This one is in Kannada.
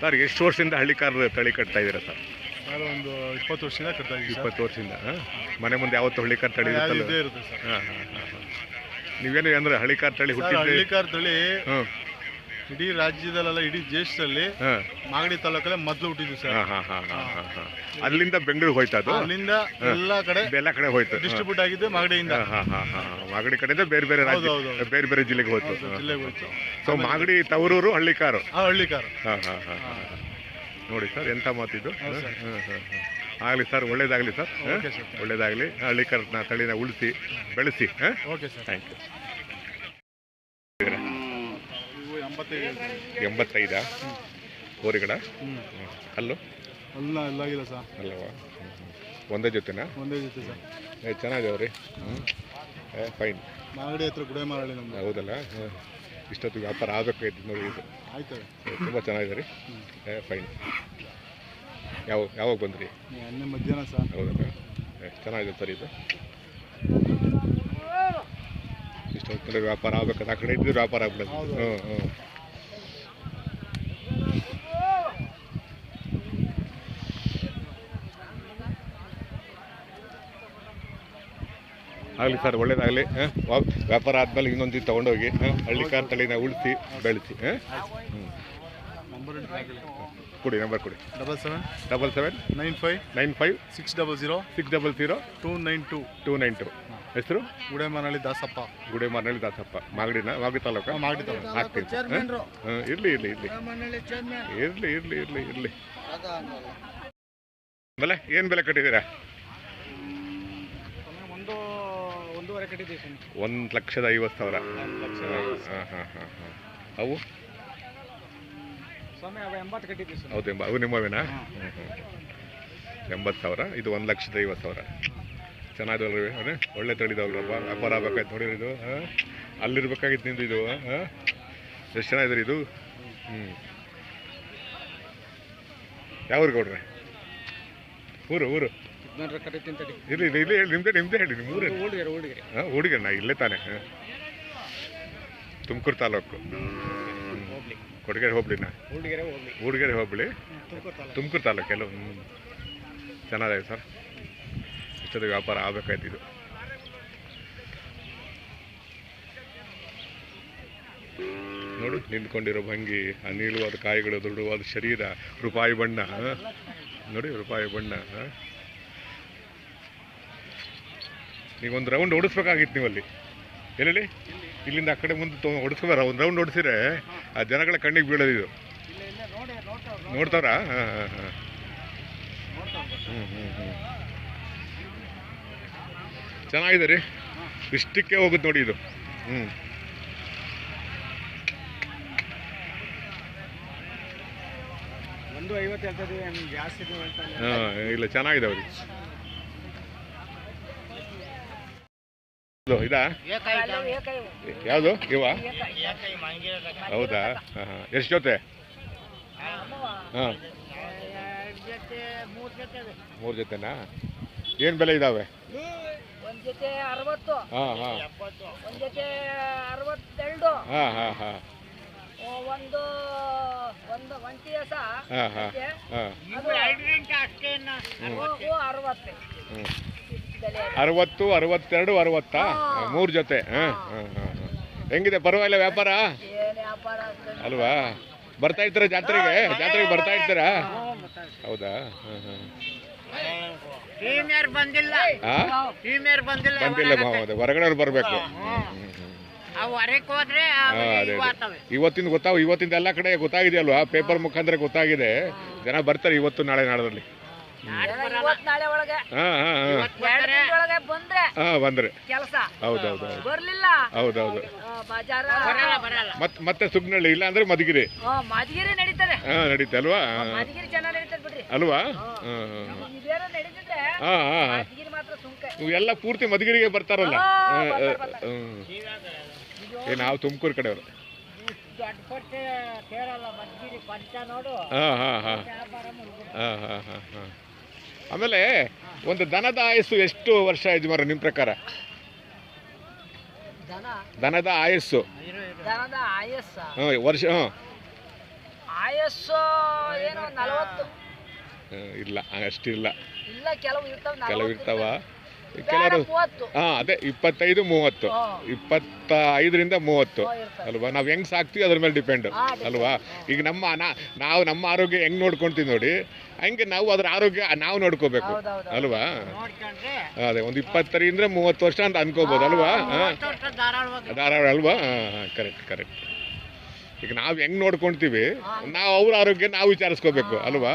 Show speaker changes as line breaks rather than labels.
ಸರ್ ಎಷ್ಟು ವರ್ಷದಿಂದ ಹಳ್ಳಿಕಾರ್ ತಳಿ ಕಟ್ತಾ ಇದ್ದೀರಾ ಸರ್?
ನಾನು ಒಂದು ಇಪ್ಪತ್ತು ವರ್ಷದಿಂದ ಕಟ್ತಾ ಇದ್ದೀವಿ
ಇಪ್ಪತ್ತು ವರ್ಷದಿಂದ? ಮನೆ ಮುಂದೆ ಯಾವತ್ತು ತಳಿ
ಯಾವ್ದು
ಇರುತ್ತಲ್ಲ
ಇದ್ದೇ ಇರುತ್ತೆ
ಹಾಂ ಹಾಂ ಹಾಂ ನೀವೇನು ಅಂದ್ರೆ ಹಳ್ಳಿಕಾರ್ ತಳಿ
ಹುಟ್ಟಿ
ಹಳ್ಳಿ
ಕಾರ್ ತಳಿ ಇಡೀ ರಾಜ್ಯದಲ್ಲೆಲ್ಲ ಇಡೀ ದೇಶದಲ್ಲಿ ಮಾಗಡಿ ತಾಲೂಕಲ್ಲೇ ಮೊದಲು ಹುಟ್ಟಿದ್ವಿ ಸರ್
ಹಾಂ ಹಾಂ ಹಾಂ ಹಾಂ ಹಾಂ ಅಲ್ಲಿಂದ ಬೆಂಗಳೂರಿಗೆ ಹೋಯ್ತಾ ಅದು
ಅಲ್ಲಿಂದ ಎಲ್ಲ ಕಡೆ
ಎಲ್ಲ ಕಡೆ ಹೋಯ್ತು
ಡಿಸ್ಟ್ರಿಬ್ಯೂಟ್ ಆಗಿದ್ದು ಮಾಗಡಿಯಿಂದ
ಮಾಗಡಿ ಕಡೆಯಿಂದ ಬೇರೆ ಬೇರೆ ರಾಜ್ಯ. ಬೇರೆ ಬೇರೆ ಜಿಲ್ಲೆಗೆ ಹೋಯ್ತು
ಜಿಲ್ಲೆಗೆ ಹೋಯ್ತು
ಸೊ ಮಾಗಡಿ ತವರೂರು ಹಳ್ಳಿಕಾರು
ಹಳ್ಳಿಕಾರು ಹಳ್ಳಿಕಾರ್
ಹಾಂ ಹಾಂ ಹಾಂ ನೋಡಿ ಸರ್ ಎಂಥ ಮಾತಿದು
ಹೌದು ಸರ್.
ಹಾಂ ಹಾಂ ಆಗಲಿ ಸರ್ ಒಳ್ಳೇದಾಗಲಿ ಸರ್ ಒಳ್ಳೇದಾಗಲಿ ಹಳ್ಳಿಕಾರನ ತಳಿನ ಉಳಿಸಿ ಬೆಳೆಸಿ ಹಾಂ
ಓಕೆ ಸರ್
ಥ್ಯಾಂಕ್ ಯು
ಇವು ಎಂಬತ್ತೈದು?
ಎಂಬತ್ತೈದಾ ಕೋರಿಗಡ ಅಲ್ಲೋ
ಎಲ್ಲ ಎಲ್ಲಾಗಿದೆ ಸರ್.
ಅಲ್ಲವಾ? ಒಂದೇ ಜೊತೆನಾ?
ಒಂದೇ ಜೊತೆ ಸರ್.
ಏ ಚೆನ್ನಾಗಿದಾವೆ ರೀ ಹ್ಞೂ ಏ ಫೈನ್.
ಮಾಗಡಿ ಹತ್ರ ಗುಡೇಮಾರಳ್ಳಿ ನಮ್ದು.
ಹೌದಲ್ಲ? ಹಾಂ. ಇಷ್ಟೊತ್ತಿಗೆ ವ್ಯಾಪಾರ ಆಗಬೇಕಾಯ್ತು ನೋಡಿ ಇದು.
ಆಯ್ತು
ತುಂಬ ಚೆನ್ನಾಗಿದೆ ರೀ ಏ ಫೈನ್. ಯಾವ ಯಾವಾಗ ಬಂದ್ರಿ?
ನಿನ್ನೆ ಮಧ್ಯಾಹ್ನ ಸರ್.
ಹೌದಲ್ಲ? ಏ, ಚೆನ್ನಾಗಿದೆ ಸರ್ ಇದು. ಇಷ್ಟೊತ್ತಿಗೆ ವ್ಯಾಪಾರ ಆಗ್ಬೇಕಾದ್ರೆ ಆ ಕಡೆ ಇದ್ದು ವ್ಯಾಪಾರ
ಆಗ್ಬಿಡುತ್ತೆ.
ಹ್ಞೂ ಹ್ಞೂ ಆಗಲಿ ಸರ್ ಒಳ್ಳೇದಾಗಲಿ ವ್ಯಾಪಾರ ಆದಮೇಲೆ ಇನ್ನೊಂದು ತೊಗೊಂಡೋಗಿ ಹಾಂ? ಹಳ್ಳಿಕಾರ್ ತಳಿನ ಉಳಿಸಿ ಬೆಳೆಸಿ ಹಾಂ? ಕೊಡಿ ನಂಬರ್ ಕೊಡಿ.
Double seven.
Double seven.
Nine five.
Nine five.
Six double zero.
Six double zero.
Two nine two.
Two nine two. ಹೆಸರು?
ಗುಡೇಮಾರಳ್ಳಿ ದಾಸಪ್ಪ.
ಗುಡೆ ಮಾರ್ನಳ್ಳಿ ದಾಸಪ್ಪ ಮಾಗಡಿನ ಮಾಗಡಿ ತಾಲೂಕ?
ಮಾಗಡಿ ತಾಲೂಕು.
ಇರ್ಲಿ ಇರ್ಲಿ ಇರಲಿ. ಇರಲಿ ಇರಲಿ ಇರಲಿ ಇರಲಿ. ಇರಲಿ ಬೆಲೆ ಏನು ಬೆಲೆ ಕಟ್ಟಿದ್ದೀರಾ?
ಒಂದು
ಲಕ್ಷದ ಐವತ್ತು ಸಾವಿರ. ಹಾಂ ಹಾಂ ಹಾಂ ಹಾಂ ಅವು? ಹೌದು ಎಂಬ ಅವು ನಿಮ್ಮವೇನಾ ಎಂಬತ್ತು ಸಾವಿರ ಇದು ಒಂದು ಲಕ್ಷದ ಐವತ್ತು ಸಾವಿರ. ಚೆನ್ನಾಗಿದಲ್ರಿ ಅದೇ ಒಳ್ಳೆ ತಳಿದವಲ್ರಪ್ಪ ವ್ಯಾಪಾರ ಆಗ್ಬೇಕಾಯ್ತು ನೋಡಿ ಇದು ಹಾಂ ಅಲ್ಲಿರ್ಬೇಕಾಗಿತ್ತು ನಿಂದು ಇದು ಹಾಂ ಎಷ್ಟು ಚೆನ್ನಾಗಿದೆ ಇದು? ಹ್ಞೂ ಯಾವ್ರು ಕೊಡ್ರಿ ಊರು ಊರು? ಇಲ್ಲಿ ಇಲ್ಲಿ ಇಲ್ಲಿ ಹೇಳಿ ನಿಮ್ದೇ ನಿಮ್ದೇ ಹೇಳಿ ನಿಮ್ಮ ಊರು
ಹಾಂ ಹುಡುಗರು
ನಾ ಇಲ್ಲೇ ತಾನೆ ಹಾಂ ತುಮಕೂರು ತಾಲೂಕು. ಕೊಡಗೇರಿ ಹೋಬಳಿನ?
ಹುಡುಗರೇ
ಹೋಬಳಿ.
ತುಮಕೂರು ತಾಲೂಕು.
ತುಮಕೂರು ತಾಲೂಕು ಎಲ್ಲ ಹ್ಞೂ ಚೆನ್ನಾಗಿದೆ ಸರ್. ಇಷ್ಟೊಂದು ವ್ಯಾಪಾರ ಆಗಬೇಕಾಯ್ತು ನೋಡು, ನಿಂತ್ಕೊಂಡಿರೋ ಭಂಗಿ ಆ ನೀಳವಾದ ಕಾಯಿಗಳು, ದೃಢವಾದ ಶರೀರ, ರೂಪಾಯಿ ಬಣ್ಣ? ನೋಡಿ, ರೂಪಾಯಿ ಬಣ್ಣ? ನೀವೊಂದು ರೌಂಡ್ ಓಡಿಸ್ಬೇಕಾಗಿತ್ತು ನೀವಲ್ಲಿ. ಎಲ್ಲಿ ಇಲ್ಲಿಂದ ಆ ಕಡೆ ಮುಂದೆ ಹೊಡಿಸ್ಕೋಬಾರ ಒಂದು ರೌಂಡ್ ಓಡಿಸಿದ್ರೆ ಆ ಜನಗಳ ಕಣ್ಣಿಗೆ ಬೀಳೋದಿದು ಇದು. ನೋಡ್ತಾವ್ರಾ? ಹಾಂ ಹಾಂ ಹಾಂ. ಹ್ಞೂ ಹ್ಞೂ ಹ್ಞೂ ಚೆನ್ನಾಗಿದೆ ರೀ ಇಷ್ಟಕ್ಕೆ ಹೋಗುತ್ತೆ ನೋಡಿ ಇದು. ಹ್ಞೂ
ಇಲ್ಲ.
ಹಾಂ, ಇಲ್ಲ ಯಾವ್ದು ರೀ ಇದು ಯಾವುದು? ಇವ? ಹೌದಾ? ಎಷ್ಟ್ ಎಷ್ಟು ಜೊತೆ? ಹಾಂ. ಮೂರು ಜೊತೆನಾ? ಏನ್ ಬೆಲೆ ಇದ್ದಾವೆ
ಒಂದ್ ಜೊತೆ ಅರವತ್ತು.
ಹಾಂ ಹಾಂ.
ಒಂದ್ ಜೊತೆ ಅರವತ್ತೆರಡು.
ಹಾಂ ಹಾಂ ಹಾಂ.
ಓ, ಒಂದು ಒಂದು ಒಂಟಿ
ಹಾಂ ಹಾಂ. ಹಾಂ.
ಓ, ಅರವತ್ತು ಬೆಲೆ
ಅರವತ್ತೆರಡು ಅರವತ್ತಾ? ಮೂರು ಜೊತೆ. ಹಾಂ ಹಾಂ ಹೆಂಗಿದೆ? ಪರವಾಗಿಲ್ಲ ವ್ಯಾಪಾರ?
ಏನ್ ವ್ಯಾಪಾರ ಆಗ್ತದೆ?
ಅಲ್ವಾ? ಬರ್ತಾ ಇರ್ತೀರಾ ಜಾತ್ರೆಗೆ? ಜಾತ್ರೆಗೆ ಬರ್ತಾ ಇರ್ತೀರಾ ಹೌದಾ? ಹಾಂ ಹಾಂ.
ಬಂದಿಲ್ಲ.
ಹೊರಗಡೆ ಬರಬೇಕು. ಇವತ್ತಿಂದ ಗೊತ್ತಾವ ಇವತ್ತಿಂದ ಎಲ್ಲ ಕಡೆ ಗೊತ್ತಾಗಿದೆ ಅಲ್ವಾ ಪೇಪರ್ ಮುಖಾಂತರ ಗೊತ್ತಾಗಿದೆ. ಜನ ಬರ್ತಾರೆ ಇವತ್ತು ನಾಳೆ
ನಾಡದಲ್ಲಿ. ಬಂದ್ರೆ
ಹಾಂ ಬಂದರೆ.
ಕೆಲಸ.
ಹೌದೌದು ಹೌದು
ಬರ್ಲಿಲ್ಲ.
ಹೌದೌದು.
ಆ, ಬಾಜಾರ.
ಬರಲ್ಲ
ಮತ್ತೆ ಮತ್ತೆ ಸುಗ್ನಳ್ಳಿ ಇಲ್ಲ ಅಂದ್ರೆ ಮಧುಗಿರಿ
ಆ,
ಅಲ್ವಾ? ಹಾಂ. ಹಾಂ ಇವೆಲ್ಲ ಪೂರ್ತಿ ಮಧುಗಿರಿಗೆ ಬರ್ತಾರಲ್ಲ. ಏ ನಾವು ತುಮಕೂರು ಕಡೆಯವರು. ಹಾಂ ಹಾಂ ಹಾಂ. ಹಾಂ ಹಾಂ ಹಾಂ ಹಾಂ. ಆಮೇಲೆ ಒಂದು ದನದ ಆಯಸ್ಸು ಎಷ್ಟು ವರ್ಷ ಯಜಮಾನ ನಿಮ್ಮ ಪ್ರಕಾರ?
ದನ?
ದನದ ಆಯಸ್ಸು. ವರ್ಷ ಹ್ಞೂ
ಆಯಸ್ಸು ಏನು ನಲವತ್ತು.
ಇಲ್ಲ ಅಷ್ಟಿಲ್ಲ.
ಇಲ್ಲ ಕೆಲವು ಇರ್ತಾವ
ಕೆಲವು ಇರ್ತಾವ.
ಬೇಡ
ಕೆಲವರು ಹಾ ಅದೇ ಇಪ್ಪತ್ತೈದು ಮೂವತ್ತು. ಇಪ್ಪತ್ತ ಐದರಿಂದ ಮೂವತ್ತು. ಅಲ್ವಾ? ನಾವು ಹೆಂಗ್ ಸಾಕ್ತೀವಿ ಅದ್ರ ಮೇಲೆ ಡಿಪೆಂಡ್. ಅಲ್ವಾ? ಈಗ ನಮ್ಮ ನಾವು ನಮ್ಮ ಆರೋಗ್ಯ ಹೆಂಗ್ ನೋಡ್ಕೊಂತೀವಿ ನೋಡಿ ಹಂಗೆ ನಾವು ಅದ್ರ ಆರೋಗ್ಯ ನಾವು ನೋಡ್ಕೋಬೇಕು. ಅಲ್ವಾ?
ನೋಡ್ಕೊಂಡ್ರೆ
ಅದೇ ಒಂದು ಇಪ್ಪತ್ತರಿಂದ ಮೂವತ್ತು ವರ್ಷ ಅಂತ ಅನ್ಕೋಬೋದು ಅಲ್ವಾ? ಧಾರಾಳ ಅಲ್ವಾ? ಹಾಂ ಕರೆಕ್ಟ್ ಕರೆಕ್ಟ್. ಈಗ ನಾವು ಹೆಂಗ್ ನೋಡ್ಕೊಂತೀವಿ ನಾವು ಅವ್ರ ಆರೋಗ್ಯ ನಾವು ವಿಚಾರಿಸ್ಕೋಬೇಕು ಅಲ್ವಾ?